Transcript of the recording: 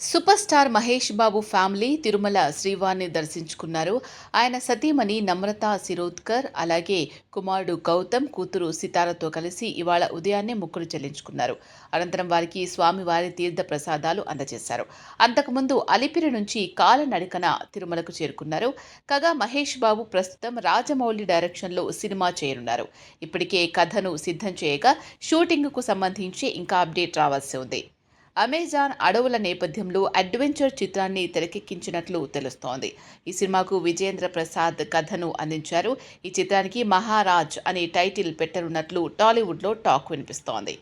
Super star Mahesh Babu family Tirumala శ్రీవారిని దర్శించుకున్నారు. ఆయన సతీమణి నమ్రత శిరోద్కర్ అలాగే కుమారుడు గౌతమ్ కూతురు సితారతో కలిసి ఇవాళ ఉదయాన్నే ముక్కులు చెల్లించుకున్నారు. అనంతరం వారికి స్వామివారి తీర్థ ప్రసాదాలు అందజేశారు. అంతకుముందు అలిపిరి నుంచి కాలనడికన తిరుమలకు చేరుకున్నారు. కాగా మహేష్ బాబు ప్రస్తుతం రాజమౌళి డైరెక్షన్లో సినిమా చేయనున్నారు. ఇప్పటికే కథను సిద్ధం చేయగా షూటింగ్కు సంబంధించి ఇంకా అప్డేట్ రావాల్సి ఉంది. అమెజాన్ అడవుల నేపథ్యంలో అడ్వెంచర్ చిత్రాన్ని తెరకెక్కించినట్లు తెలుస్తోంది. ఈ సినిమాకు విజేంద్ర ప్రసాద్ కథను అందించారు. ఈ చిత్రానికి మహారాజ్ అనే టైటిల్ పెట్టనున్నట్లు టాలీవుడ్లో టాక్ వినిపిస్తోంది.